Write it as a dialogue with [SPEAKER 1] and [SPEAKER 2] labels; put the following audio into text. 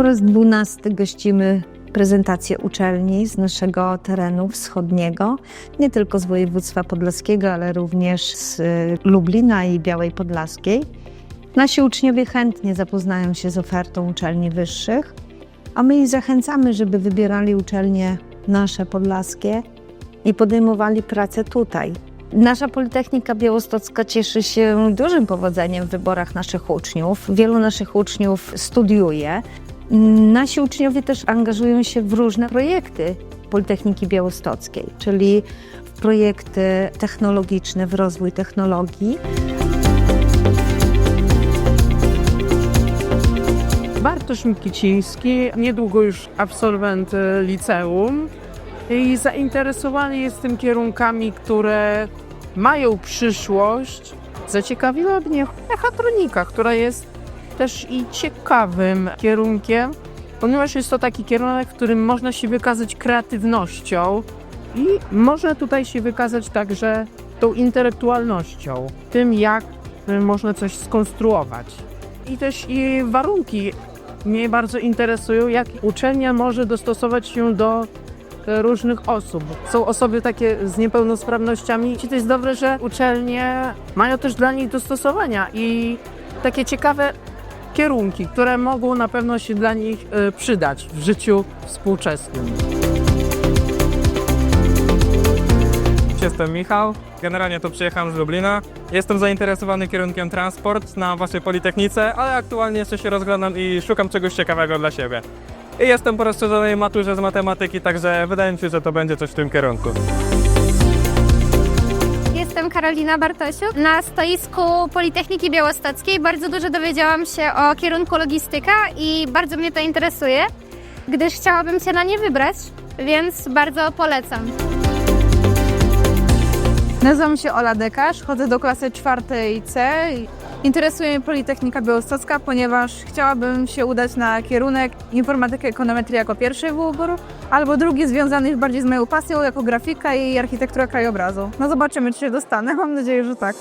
[SPEAKER 1] Po raz dwunasty gościmy prezentację uczelni z naszego terenu wschodniego, nie tylko z województwa podlaskiego, ale również z y, Lublina i Białej Podlaskiej. Nasi uczniowie chętnie zapoznają się z ofertą uczelni wyższych, a my ich zachęcamy, żeby wybierali uczelnie nasze podlaskie i podejmowali pracę tutaj. Nasza Politechnika Białostocka cieszy się dużym powodzeniem w wyborach naszych uczniów. Wielu naszych uczniów studiuje. Nasi uczniowie też angażują się w różne projekty Politechniki Białostockiej, czyli w projekty technologiczne, w rozwój technologii.
[SPEAKER 2] Bartosz Mikiciński, niedługo już absolwent e, liceum i zainteresowany jestem kierunkami, które mają przyszłość. Zaciekawiła mnie mechatronika, która jest też i ciekawym kierunkiem, ponieważ jest to taki kierunek, w którym można się wykazać kreatywnością i można tutaj się wykazać także tą intelektualnością, tym jak można coś skonstruować. I też i warunki mnie bardzo interesują, jak uczelnia może dostosować się do e, różnych osób. Są osoby takie z niepełnosprawnościami i to jest dobre, że uczelnie mają też dla nich dostosowania i takie ciekawe kierunki, które mogą na pewno się dla nich e, przydać w życiu współczesnym.
[SPEAKER 3] Jestem Michał, generalnie to przyjechałem z Lublina. Jestem zainteresowany kierunkiem transport na waszej Politechnice, ale aktualnie jeszcze się rozglądam i szukam czegoś ciekawego dla siebie. I jestem po rozszerzonej maturze z matematyki, także wydaje mi się, że to będzie coś w tym kierunku.
[SPEAKER 4] Jestem Karolina Bartosiuk. Na stoisku Politechniki Białostockiej bardzo dużo dowiedziałam się o kierunku logistyka i bardzo mnie to interesuje, gdyż chciałabym się na nie wybrać, więc bardzo polecam.
[SPEAKER 5] Nazywam się Ola Dekarz, chodzę do klasy czwartej C. Interesuje mnie Politechnika Białostocka, ponieważ chciałabym się udać na kierunek informatykę ekonometrii jako pierwszy wybór, albo drugi związany bardziej z moją pasją jako grafika i architektura krajobrazu. No zobaczymy, czy się dostanę. Mam nadzieję, że tak.